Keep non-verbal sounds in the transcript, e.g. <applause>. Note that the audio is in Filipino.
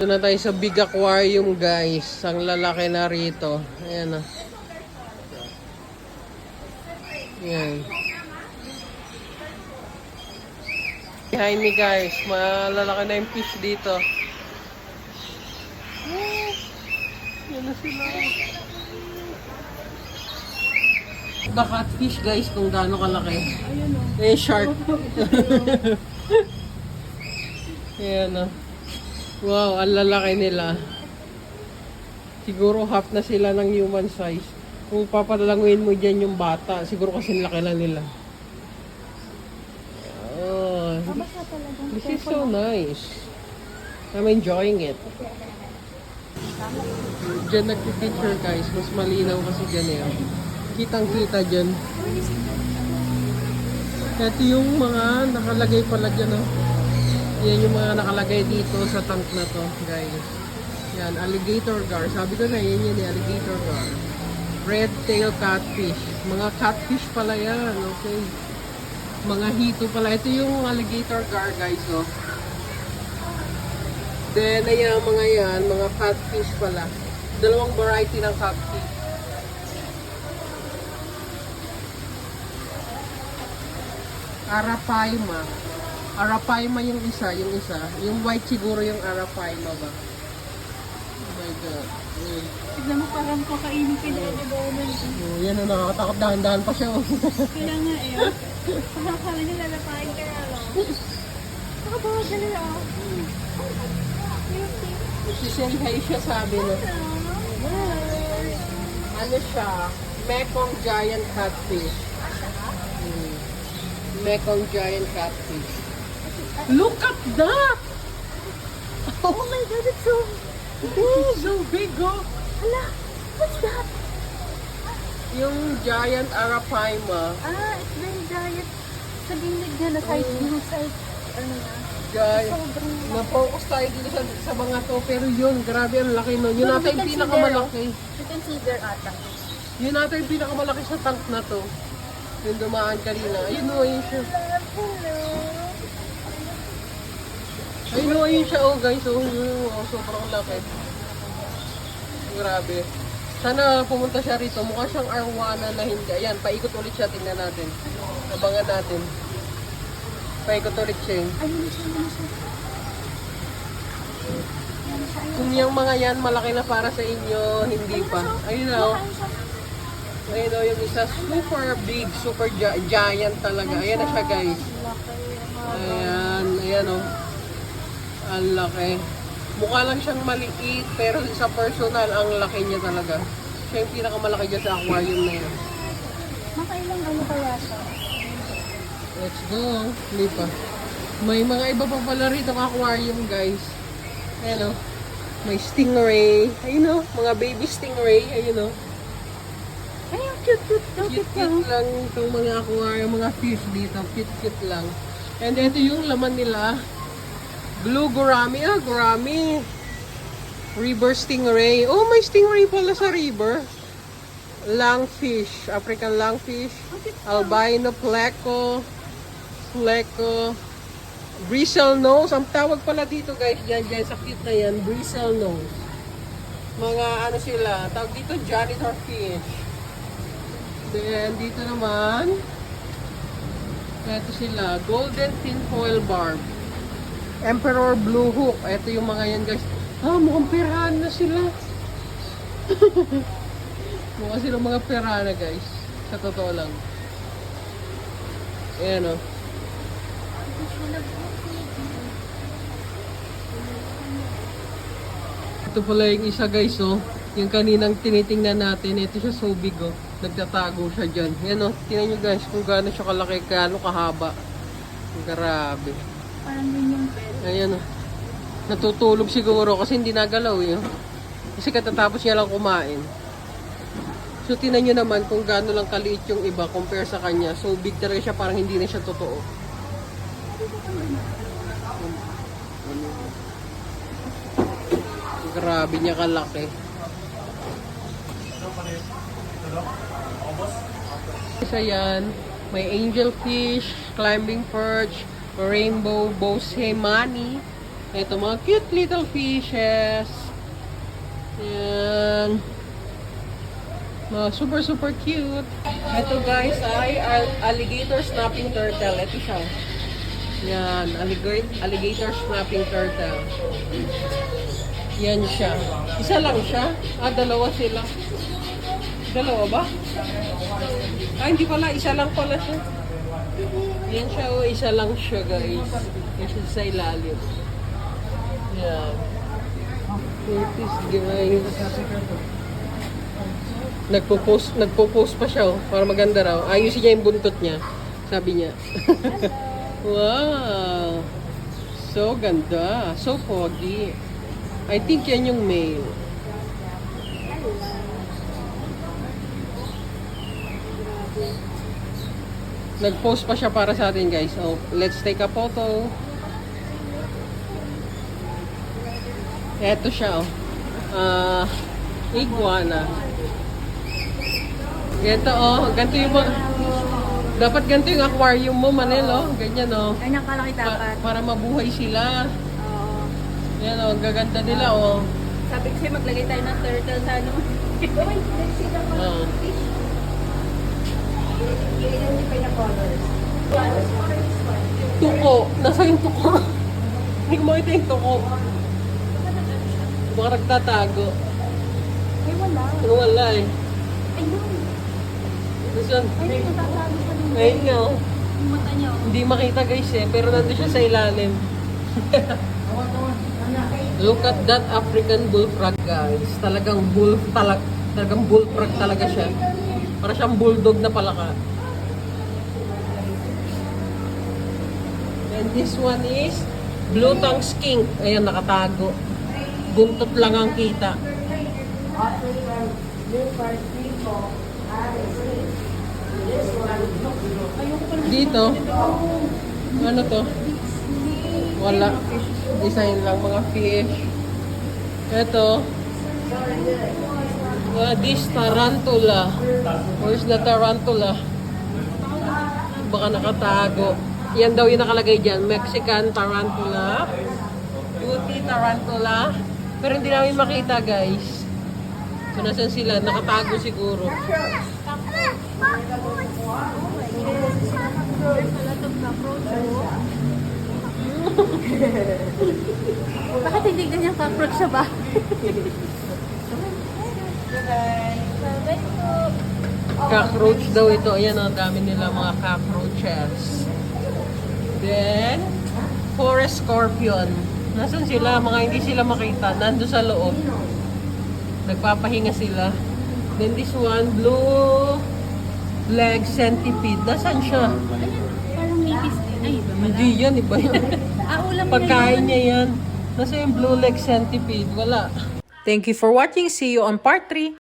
Ito na tayo sa big aquarium guys. Ang lalaki na rito. Ayan na. Ayan. Behind me guys. Malalaki na yung fish dito. Ah, Yan na sila. The catfish guys kung gaano kalaki. Ayun o. Eh, shark. <laughs> Ayan na. Wow, ang lalaki nila. Siguro half na sila ng human size. Kung papadalanguin mo dyan yung bata, siguro kasi laki lang nila. Oh, this is so nice. I'm enjoying it. Diyan nagpipicture guys, mas malinaw kasi dyan eh. Kitang kita dyan. Ito yung mga nakalagay pala dyan oh. Yan yung mga nakalagay dito sa tank na to guys. Yan, alligator gar. Sabi ko na, yan eh, alligator gar. Red tail catfish. Mga catfish pala yan, okay. Mga hito pala. Ito yung alligator gar guys oh. Then, ayan, mga yan, mga catfish pala. Dalawang variety ng catfish. Arapaima. Arapaima yung isa, yung isa. Yung white siguro yung Arapaima ba? Oh my God. Mm. Tignan mo parang kakainin doon. Oh, yan ang nakakatakot dahan-dahan pa siya. oh. <laughs> Kaya nga eh. oh. Parang kala niya lalapain ka na lang. Nakabawa ka na lang. Si hi siya sabi na. Ano siya? Mekong giant catfish. Hmm. Mekong giant catfish. Look at that! Oh my God, it's so... Oh, so big oh! Hala, what's that? Yung giant arapaima. Ah, it's very giant. Sa gilid niya na size, yung size, ano na. Giant. Sobrang Na-focus tayo dito sa, sa mga to, pero yun, grabe ang laki nun. Yun natin yung consider, pinakamalaki. You consider ata. Yun natin yung pinakamalaki sa tank na to. Yung dumaan kanina. Ayun o, ayun siya. Hello. Ayun o, ayun siya oh guys. Oh, yun, oh, sobrang laki. Grabe. Sana pumunta siya rito. Mukha siyang arwana na hindi. Ayan, paikot ulit siya. Tingnan natin. Abangan natin. Paikot ulit siya. eh. Ayun na siya, ayun na siya. Ayun siya, ayun. Kung yung mga yan malaki na para sa inyo, hindi pa. Ayun na oh. Ayun siya. Ayun o, yung isa super big, super gi- giant talaga. Ayan na siya guys. Ayan, ayan o. Ang laki. Mukha lang siyang maliit, pero sa personal, ang laki niya talaga. Siya yung pinakamalaki dyan sa aquarium na yan. Makailang ano kaya siya? Let's go. Hindi pa. May mga iba pa pala rito ang aquarium guys. Ayan o. May stingray. Ayun o, mga baby stingray. Ayun o. Ay, ang cute, cute, cute, Cute, cute lang itong mga aquarium, mga fish dito. Cute, cute lang. And ito yung laman nila. Blue gourami. Ah, gourami. River stingray. Oh, may stingray pala sa river. Langfish. African langfish. Albino pleco. Pleco. Bristle nose. Ang tawag pala dito guys, dyan, dyan sa cute na yan, bristle nose. Mga ano sila, tawag dito janitor fish. Then, dito naman, ito sila, golden tinfoil barb. Emperor blue hook. Ito yung mga yan guys. Ah, mukhang pirahan na sila. <laughs> Mukha sila mga pirana guys. Sa totoo lang. Ayan o. Ito pala yung isa guys oh. Yung kaninang tinitingnan natin. Ito siya so big oh. Nagtatago siya dyan. Yan oh. Tingnan nyo guys kung gaano siya kalaki, gaano kahaba. Grabe. Parang yun yung bed. Ayan oh. Natutulog siguro kasi hindi nagalaw eh. oh. Kasi katatapos niya lang kumain. So tinan nyo naman kung gaano lang kaliit yung iba compare sa kanya. So big talaga siya parang hindi na siya totoo. Grabe niya kalaki. Isa yan. May angelfish, climbing perch, rainbow bosemani, Ito mga cute little fishes. Yan. Mga super super cute. Ito guys ay al- alligator snapping turtle. Ito siya. Yan, alligator, alligator snapping turtle. Yan siya. Isa lang siya? Ah, dalawa sila. Dalawa ba? Ah, hindi pala. Isa lang pala siya. Yan siya, oh. Isa lang siya, guys. Siya sa ilalim. Yan. Curtis, guys. Nagpo-post, nagpo-post pa siya, oh, para maganda raw. Ayusin niya yung buntot niya. Sabi niya. <laughs> wow! So ganda. So pogi. I think yan yung male. Nag-post pa siya para sa atin guys. So, let's take a photo. Eto siya oh. Ah, iguana. Ito oh, ganito yung mga... Dapat ganito yung aquarium mo, Manel oh. Ganyan oh. Ay, nakalaki Pa- dapat. para mabuhay sila. Oo. Yan oh, ang gaganda nila oh. Sabi ko sa'yo, maglagay tayo ng turtle sa ano. <laughs> Oh. Tuko. Nasa yung tuko? Hindi ko makita yung tuko. Baka nagtatago. Ay, wala. Ano wala eh. Ayun. Nasaan? Ay, natatago pa din. Ayun nga oh. Yung mata niya. oh. Hindi makita guys eh, pero nandun siya sa ilalim. <laughs> Look at that African bullfrog guys. Talagang bull talag talagang bullfrog talaga siya. Para siyang bulldog na palaka. And this one is blue tongue skink. Ayan, nakatago. Buntot lang ang kita. Dito, ano to? Wala. Design lang mga fish. Ito. Uh, this tarantula. Where's the tarantula? Baka nakatago. Yan daw yung nakalagay dyan. Mexican tarantula. Beauty tarantula. Pero hindi namin makita guys. Kung nasan sila, nakatago siguro. Bakit hindi ganyan cockroach sa ba? <laughs> Cockroach daw ito. Ayan ang dami nila mga cockroaches. Then, forest scorpion. Nasaan sila? Mga hindi sila makita. Nando sa loob. Nagpapahinga sila. Then this one, blue leg centipede. Nasaan siya? Parang nipis din. Ay, iba. Hindi yan, iba yan. Ah, ulam Pagkain yun. niya yan. Nasa yung blue leg centipede? Wala. Thank you for watching. See you on part 3.